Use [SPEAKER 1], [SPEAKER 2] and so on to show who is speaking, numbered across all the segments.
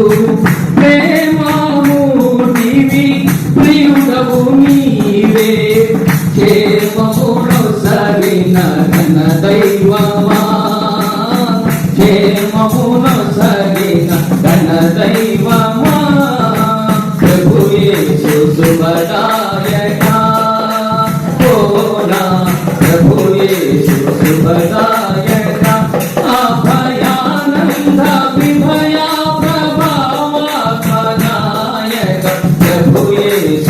[SPEAKER 1] Jesus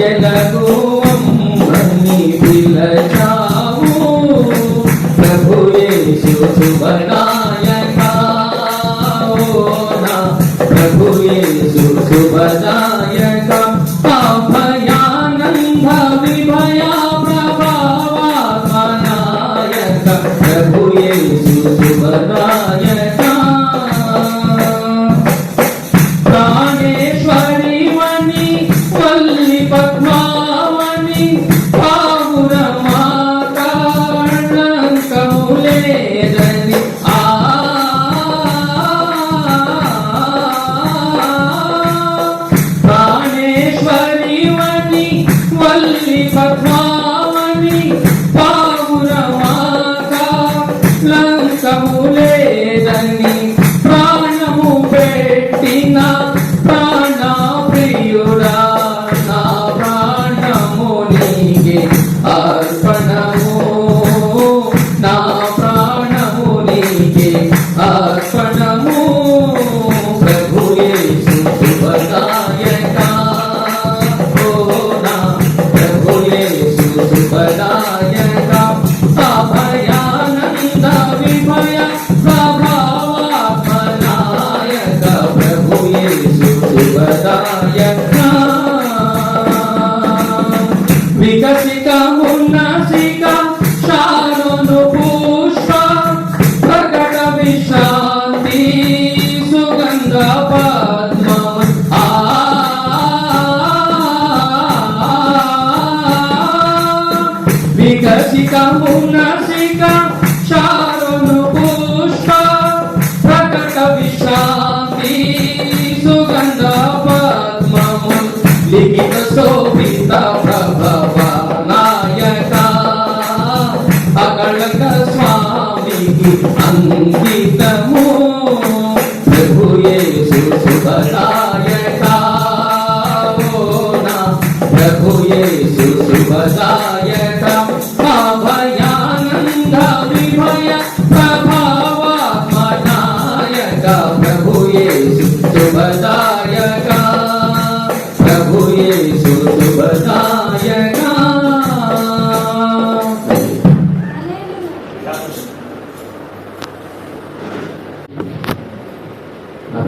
[SPEAKER 1] జలకు అంబని పిలచావు. ప్రభు యేసు శుభదాయకా ఓ Kamu.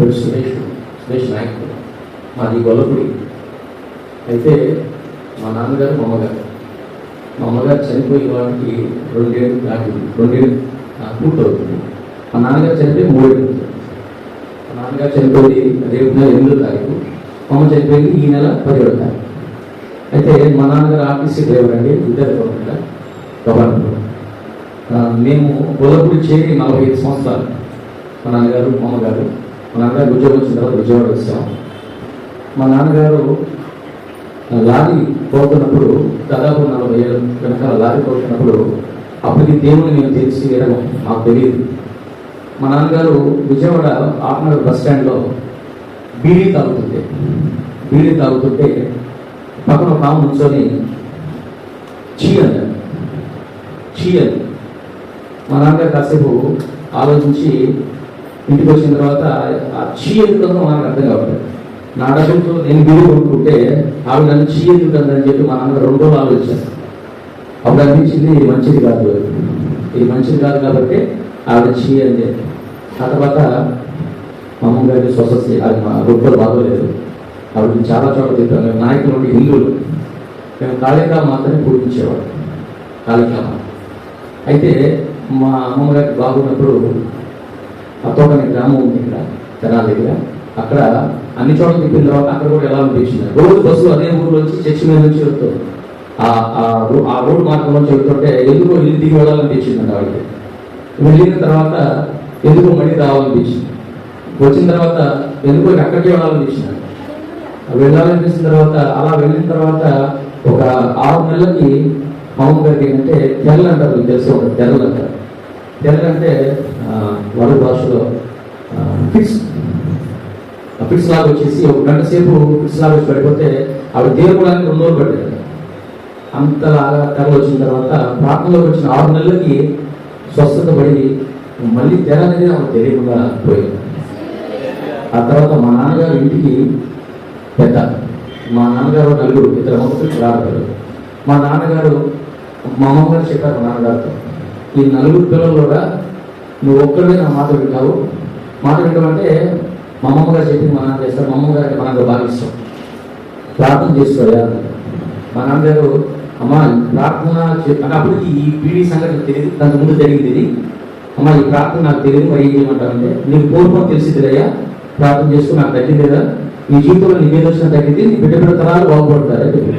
[SPEAKER 1] పేరు సురేష్ సురేష్ నాయక్ మాది గొల్లపూడి. అయితే మా నాన్నగారు మా అమ్మగారు. మా అమ్మగారు చనిపోయి వాడికి రెండేళ్ళు దాటింది. రెండేళ్ళు పూర్తి అవుతుంది. మా నాన్నగారు చనిపోయి మూడేళ్ళు మా నాన్నగారు చనిపోయి రేపు నెల ఎనిమిదో తారీఖు మా అమ్మ చనిపోయింది ఈ నెల పదిహేడు తారీఖు. అయితే మా నాన్నగారు ఆర్టీసీ డ్రైవర్ అండి ఇద్దరు గవర్నమెంట్ గవర్నమెంట్ మేము గొల్లపూడి చేరి నలభై ఐదు సంవత్సరాలు మా నాన్నగారు మా అమ్మగారు మా నాన్నగారు ఉద్యోగం వచ్చిన తర్వాత విజయవాడ వచ్చాం. మా నాన్నగారు లారీ పోతున్నప్పుడు దాదాపు నలభై ఏళ్ళ వెనకాల లారీ పోతున్నప్పుడు అప్పటికి దేవుని నేను తెలిసి వేయడం మాకు తెలియదు. మా నాన్నగారు విజయవాడ ఆత్మనగర్ బస్ స్టాండ్లో బీడీ తాగుతుంటే బీడీ తాగుతుంటే పక్కన ఒక ఆమె నుంచొని చీ అన్నాడు మా నాన్నగారు కాసేపు ఆలోచించి ఇంటికి వచ్చిన తర్వాత ఆ చీ ఎందుకు మనకు అర్థం కావట్లేదు. నా డబ్బులతో నేను బిల్లు కొనుక్కుంటే ఆవిడ నన్ను చీయదుంటుందని చెప్పి మా నాన్న రెండో రోజులు ఆలోచించాను అప్పుడు అనిపించింది ఇది మంచిది కాదు. ఇది మంచిది కాదు కాబట్టి ఆవిడ చీయంది ఆ తర్వాత మా అమ్మ గారికి అది మా రూపాయలు బాగోలేదు. ఆవిడ చాలా చోట్ల తింటాం మేము నాయకులు ఉండి హిందువులు. మేము కాళికా మాత్రమే పూజించేవాడు కాళికామ అయితే మా అమ్మమ్మ గారికి బాగున్నప్పుడు అతోట అనే గ్రామం ఉంది ఇక్కడ తెనాలి దగ్గర. అక్కడ అన్ని చోట్ల తిప్పిన తర్వాత అక్కడ కూడా ఎలా అనిపించింది? రోజు బస్సులు అదే ఊరు నుంచి చర్చి మీద నుంచి వెళ్తాం ఆ ఆ ఆ రోడ్డు మార్గంలో చెబుతుంటే ఎందుకో ఇల్లు దిగి వెళ్ళాలనిపించింది అండి వెళ్ళిన తర్వాత ఎందుకో మళ్ళీ రావాలనిపించింది. వచ్చిన తర్వాత ఎందుకో ఇక అక్కడికి వెళ్ళాలనిపించింది వెళ్ళాలనిపించిన తర్వాత అలా వెళ్ళిన తర్వాత ఒక ఆరు నెలలకి మామూలు గారికి ఏంటంటే తెల్లంటారు అంటారు తెల్లంటారు. తెల్లలు వాళ్ళ తెల్ల అంటే భాషలో ఫిక్స్ ఫిక్స్ లాగా వచ్చేసి ఒక గంట సేపు ఫిక్స్ లాగా వచ్చి పడిపోతే ఆవిడ తీరపడానికి రెండు రోజులు పడ్డాడు అంతలాగా తెర వచ్చిన తర్వాత ప్రార్థనలోకి వచ్చిన ఆరు నెలలకి స్వస్థత పడి మళ్ళీ తెర అనేది ఆమె తెలియకుండా పోయింది. ఆ తర్వాత మా నాన్నగారు ఇంటికి పెద్ద మా నాన్నగారు నలుగురు ఇద్దరు మొక్కలు రాగలరు మా నాన్నగారు మా అమ్మగారు చెప్పారు మా నాన్నగారితో. ఈ నలుగురు పిల్లలు కూడా నువ్వు ఒక్కడే నా మాట వింటావు. మాట వింటామంటే మా అమ్మమ్మ గారు చెప్పింది మా నాన్న చేస్తారు. మా అమ్మమ్మ గారు మనకు బాగా ఇష్టం. ప్రార్థన చేసుకోయా మా నాన్నగారు అమ్మ ప్రార్థన చే- అప్పటికి ఈ పీడీ సంఘటన తెలియదు. దానికి ముందు జరిగింది ఇది. అమ్మ ఈ ప్రార్థన నాకు తెలియదు. మరి ఏం చేయమంటారంటే నీకు పూర్వం తెలిసిందిరయ్యా ప్రార్థన చేసుకుని నాకు తగ్గింది కదా. నీ జీవితంలో నీ మీద వచ్చిన తగ్గింది. నీ బిడ్డ బిడ్డ తరాలు బాగుపడతారు.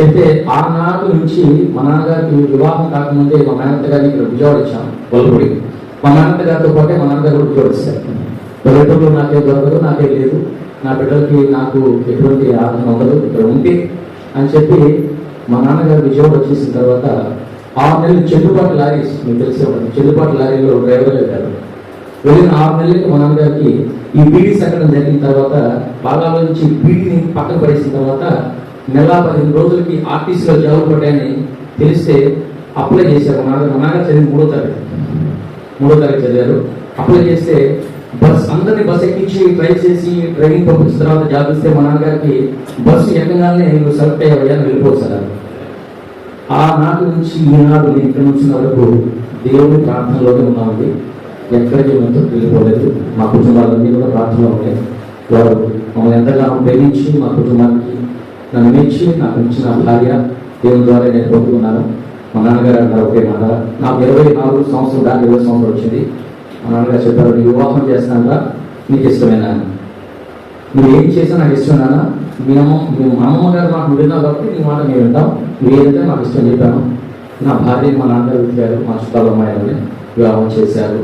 [SPEAKER 1] అని చెప్తే ఆనాటి నుంచి మా నాన్నగారికి వివాహం కాకముందే మా మేనత్త గారిని ఇక్కడ విజయవాడ ఇచ్చాం గొల్లపూడి మా నాన్నగారితో గారితో పాటే మా నాన్నగారు విజయవాడ ఇస్తారు పల్లెటూరులో నాకే దొరకదు నాకే లేదు. నా బిడ్డలకి నాకు ఎటువంటి ఆదరణ ఉండదు ఇక్కడ ఉంటే అని చెప్పి మా నాన్నగారు విజయవాడ వచ్చేసిన తర్వాత ఆరు నెలలు చెల్లుబాటు లారీ మీకు తెలిసే ఉంటుంది. చెల్లుబాటు లారీలో డ్రైవర్ వెళ్ళారు. వెళ్ళిన ఆరు నెలలకి మా నాన్నగారికి ఈ బీడీ సంఘటన జరిగిన తర్వాత బాగా నుంచి బీడీని పక్కన పడేసిన తర్వాత నెల పదిహేను రోజులకి ఆర్టీసీలో జాబ్ పడ్డాయని తెలిస్తే అప్లై చేశారు. మా నాన్నగారు చదివి మూడో తరగతి. మూడో తరగతి చదివారు. అప్లై చేస్తే బస్ అందరిని బస్ ఎక్కించి ట్రై చేసి ట్రైనింగ్ పంపించిన తర్వాత జాబ్ ఇస్తే మా నాన్నగారికి బస్సు ఎక్కగానే నువ్వు సెలెక్ట్ అయ్యావయ్యా వెళ్ళిపోతారు ఆ నాటి నుంచి ఈనాడు నేను ఇక్కడ నుంచి వరకు దేవుడి ప్రార్థనలోనే ఉన్నామండి. ఎక్కడికి ఎంతో వెళ్ళిపోలేదు. మా కుటుంబాలన్నీ కూడా ప్రార్థనలో ఉన్నాయి. వారు మమ్మల్ని ఎంతగానో ప్రేమించి మా కుటుంబానికి నన్ను మించి నాకు ఇచ్చిన భార్య దేవుని ద్వారా నేను పొందుకున్నాను మా నాన్నగారు అన్నారు ఒకే మాట నాకు ఇరవై నాలుగు సంవత్సరం దాకా ఇరవై సంవత్సరం వచ్చింది. మా నాన్నగారు చెప్పారు నీ వివాహం చేస్తానరా నీకు ఇష్టమేనా నువ్వు ఏం చేసినా నాకు ఇష్టం నాన్న మీ అమ్మ మీ మా అమ్మగారు గారు మాకు విన్నావు కాబట్టి నీ మాట మేము వింటాం. నువ్వేదంటే ఏదైతే నాకు ఇష్టం చెప్పాను. నా భార్య మా నాన్నగారు వెతికారు మా చుట్టాల అమ్మాయిని వివాహం చేశారు.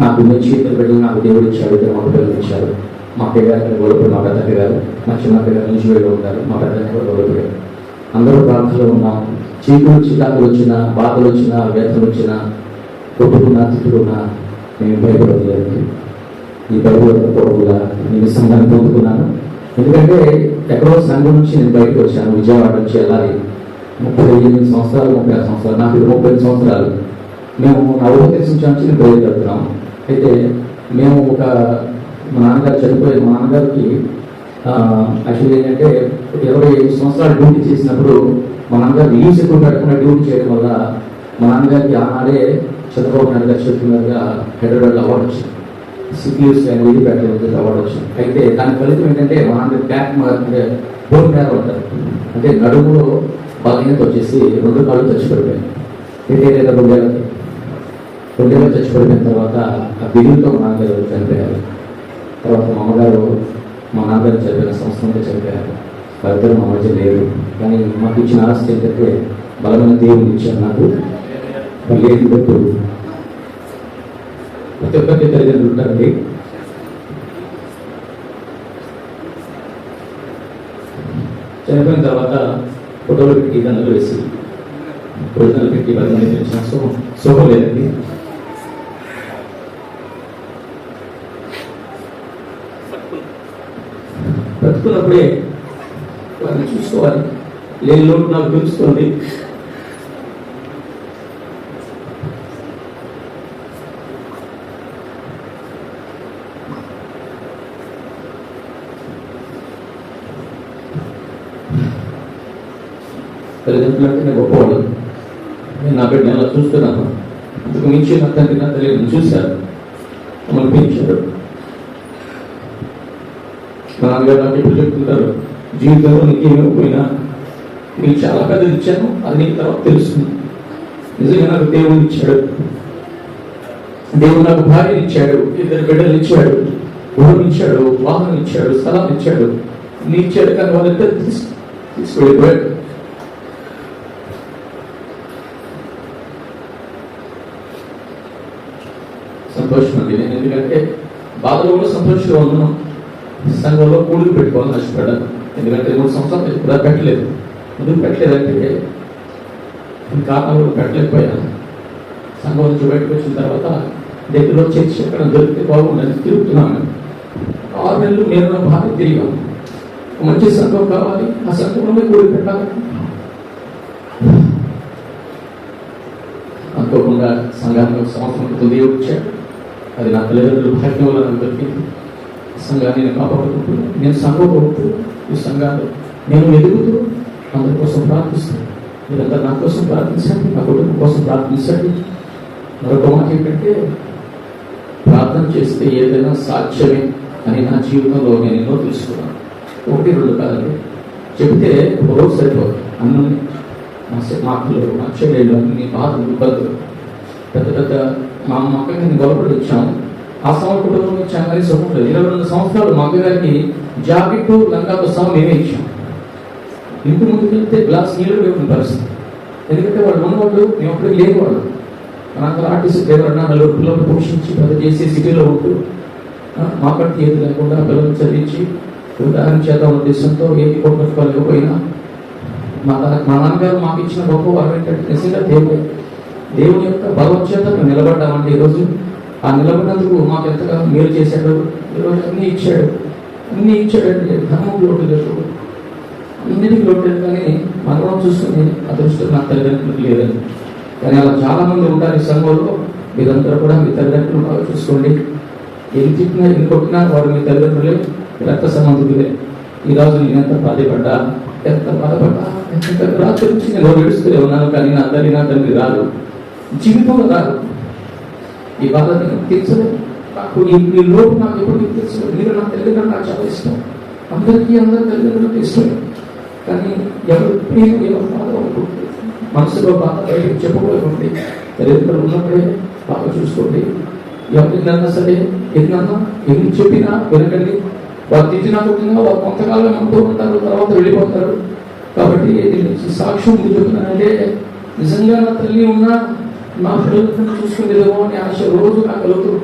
[SPEAKER 1] నాకు మంచి ఇద్దరు బిడ్డలు నాకు దేవుడు ఇచ్చాడు ఇద్దరు మా పిల్లలు ఇచ్చారు. మా పిల్లలు గొడవపడి మా పెద్ద పిల్లలు. గారు మా చిన్న పిల్లల నుంచి వీళ్ళు ఉంటారు. మా పెద్ద గొడవపడి కూడా అందరూ ప్రాంతంలో ఉన్నాం. చీకులు చికాకులు వచ్చినా బాధలు వచ్చినా వ్యర్థలు వచ్చినా కొట్టుకున్నా తిట్టుకున్నా నేను భయపడలేదు. ఈ బైబిల్ కూడా నేను సంఘాన్ని పొందుకున్నాను. ఎందుకంటే ఎక్కడో సంఘం నుంచి నేను బయటకు వచ్చాను. విజయవాడ నుంచి వెళ్ళాలి ముప్పై ఎనిమిది సంవత్సరాలు ముప్పై ఆరు సంవత్సరాలు నాకు ఇప్పుడు ముప్పై ఐదు సంవత్సరాలు. మేము నవోదయ నుంచి నేను బయలుదేరుతున్నాం. అయితే మేము ఒక మా నాన్నగారు చనిపోయి మా నాన్నగారికి యాక్చువల్లీ ఏంటంటే ఇరవై ఐదు సంవత్సరాలు డ్యూటీ చేసినప్పుడు మా నాన్నగారు లీవ్స్ ఎక్కువ పెట్టకుండా డ్యూటీ చేయడం వల్ల మా నాన్నగారికి ఆనాడే చంద్రబాబు నాయుడు గారు చెప్పినట్టుగా హైదరాబాద్లో అవార్డు వచ్చింది. సిపిఎస్ కానీ ఇది పెట్టడం అవార్డు వచ్చింది. అయితే దాని ఫలితం ఏంటంటే మా నాన్న బ్యాక్ అంటే బోన్ బ్యాక్ ఉంటారు అంటే నడుములో బలహీనత వచ్చేసి రెండు కాళ్ళు చచ్చిపడిపోయాయి. అయితే లేదా రెండేళ్ళకి రెండేళ్ళు చచ్చిపడిపోయిన తర్వాత ఆ బిల్లుతో మా నాన్నగారు చనిపోయారు. తర్వాత మా అమ్మగారు మా నాన్నగారు చదివిన సంస్థలో చనిపోయారు వాళ్ళిద్దరు మా మధ్య లేరు కానీ మాకు ఇచ్చిన ఆస్తి ఏంటంటే బలమైన దేవుడు ఇచ్చారు నాకు. వాళ్ళు పెట్టు ప్రతి ఒక్కరికి తల్లిదండ్రులు ఉంటారండి. చనిపోయిన తర్వాత ఫోటోలు పెట్టి దండలు వేసి భోజనాలు పెట్టి పది మంది తెచ్చిన లేదండి. ఉన్నప్పుడే వారిని చూసుకోవాలి. లేని లోటు నాకు తెలుస్తుంది. తల్లిదండ్రులంటే గొప్పవాడు నేను నా బిడ్డ అలా చూస్తున్నాను. అందుకు మించి నా తండ్రి నా తల్లిని చూశాను మమ్మల్ని పెంచాడు నాన్నగారు నాకు ఉంటారు. జీవితంలో నీకు ఏమైపోయినా నీకు చాలా పెద్దది ఇచ్చాను అది నీకు తర్వాత తెలుస్తుంది. నిజంగా నాకు దేవుడు ఇచ్చాడు. దేవుడు నాకు భార్యని ఇచ్చాడు ఇద్దరు బిడ్డలు ఇచ్చాడు భూమి ఇచ్చాడు వాహనం ఇచ్చాడు స్థలం ఇచ్చాడు. నీ ఇచ్చాడు కానీ వాళ్ళిద్దరు తీసు తీసుకెళ్ళిపోయాడు. సంతోషం అండి. నేను ఎందుకంటే బాధలో కూడా సంతోషంగా ఉన్నాను. సంఘంలో కూడుకు పెట్టుకోవాలని నష్టపడ్డాను ఎందుకంటే మూడు సంవత్సరాలు ఇప్పుడు దాకా పెట్టలేదు. ఎందుకు పెట్టలేదంటే కారణంలో పెట్టలేకపోయాను. సంఘం నుంచి బయటకు వచ్చిన తర్వాత దగ్గరలో చర్చ ఎక్కడ దొరికితే బాగుండని తిరుగుతున్నాను. ఆరు నెలలు నేను నా భార్య తిరిగాను. మంచి సంఘం కావాలి ఆ సంఘంలోనే కూడి పెట్టాలి. అనుకోకుండా సంఘానికి ఒక సంవత్సరం క్రితం దేవుడు ఇచ్చాడు. అది నా తల్లిదండ్రులు భాగ్యం వల్ల నాకు దొరికింది. సంఘాన్ని నేను కాపాడుకుంటున్నాను. నేను సంఘం కొడుతూ ఈ సంఘాలు నేను ఎదుగుతూ అందరి కోసం ప్రార్థిస్తాను మీరంతా నా కోసం ప్రార్థించండి నా కుటుంబం కోసం ప్రార్థించండి. మరొక మాట ఏంటంటే ప్రార్థన చేస్తే ఏదైనా సాధ్యమే అని నా జీవితంలో నేను ఎన్నో తెలుసుకున్నాను. ఒకటి రెండు కాదండి. చెబితే ఒకరోజు సరిపోదు. అన్నీ మా మాటలు మా చెల్లెళ్ళు అన్ని బాధలు ఇబ్బందులు పెద్ద పెద్ద మా మా అక్కకి నేను గొడవపడి వచ్చాము. ఆ సంవత్సరం కుటుంబం ఇచ్చాము కానీ సుఖం ఇరవై రెండు సంవత్సరాలు మా అక్కగారికి జాకెట్ లంగా పుస్తకం మేమే ఇచ్చాం. ఇంటి ముందుకు వెళ్తే గ్లాస్ నీళ్ళు లేకుండా పరిస్థితి. ఎందుకంటే వాళ్ళు ఉన్నవాళ్ళు మేము అప్పుడు లేనివాళ్ళు. నాకు అంతా ఆర్టీసీ డ్రైవర్ అన్న నలుగురు పిల్లలు పోషించి పెద్ద చేసి సిటీలో ఉంటూ మాకంటే ఏది లేకుండా పిల్లలు చదివించి ఉదాహరణ చేద్దాం ఉద్దేశంతో ఏది కొట్టుకోలేకపోయినా మా మా నాన్నగారు మాకు ఇచ్చిన గొప్ప వరం ఏంటంటే నిజంగా దేవుడు దేవుని యొక్క బలం చేత మేము నిలబడ్డామంటే ఈరోజు ఆ నిలబడినందుకు మాకు ఎంతగా మేలు చేశాడు ఈరోజు అన్నీ ఇచ్చాడు. అన్నీ ఇచ్చాడంటే ధర్మం లోటు లేదు. అన్నిటికీ లోటు లేదు కానీ మనం చూసుకుని అదృష్టం నా తల్లిదండ్రులకు లేదని కానీ అలా చాలా మంది ఉంటారు ఈ సంఘంలో. మీరందరూ కూడా మీ తల్లిదండ్రులు బాగా చూసుకోండి. ఎన్ని తిట్టినా ఎన్ని కొట్టినా వారు మీ తల్లిదండ్రులే రక్త సంబంధికులే ఈ రోజు నేను ఎంత బాధపడ్డా ఎంత బాధపడ్డా. ఎంత రాత్రి నుంచి నేను ఏడుస్తూనే ఉన్నాను కానీ నా తల్లి నా తండ్రి రాదు. జీవితంలో రాదు. ఇవాళ బాధ తీర్చలేదు నాకు ఈ లోపు నాకు ఎప్పుడు తీర్చలేదు మీరు నా తల్లిదండ్రులు నాకు చాలా ఇష్టం అందరికీ అందరి తల్లిదండ్రులకు ఇష్టమే కానీ ఎవరు ప్రియం ఎవరు బాధ ఉంటుంది మనసులో బాధ బయటకు చెప్పుకోలేకండి తల్లిదండ్రులు ఉన్నప్పుడే బాగా చూసుకోండి ఎవరినన్నా సరే ఎన్నన్నా ఎన్ని చెప్పినా వినకండి వారు తిట్టినా కొట్టినా వారు కొంతకాలం ఉంటూ ఉంటారు తర్వాత వెళ్ళిపోతారు కాబట్టి సాక్ష్యం చెప్తున్నానంటే నిజంగా నా తల్లి ఉన్నా నా పిల్లలను చూసుకునేదేమో అని ఆశ రోజు నాకు కలుగుతుంది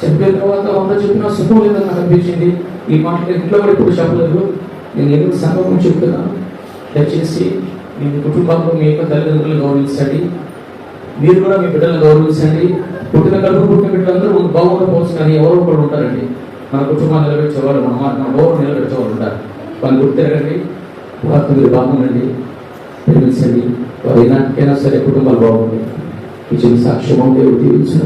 [SPEAKER 1] చెప్పిన తర్వాత వంద చెప్పినా సుఖం లేదని నాకు అనిపించింది ఈ మాట నేను ఇంట్లో కూడా ఇప్పుడు చెప్పలేదు నేను ఎందుకు సంగమం చెప్తున్నాను దయచేసి మీ కుటుంబంలో మీ యొక్క తల్లిదండ్రులు గౌరవించండి మీరు కూడా మీ బిడ్డలను గౌరవించండి పుట్టిన కడుపు పుట్టిన బిడ్డలందరూ బాగుండకపోవచ్చు కానీ ఎవరో ఒకరు ఉంటారండి మన కుటుంబాన్ని నిలబెట్టేవారు మన మన గౌరవం నిలబెట్టేవారు ఉంటారు వాళ్ళు గుర్తిరగండి వారితో మీరు బాగుండండి ప్రేమించండి వారు ఎలాంటికైనా సరే కుటుంబాలు బాగుంది ఈ చిన్న సాక్ష్యం దేవుడు దీవించిన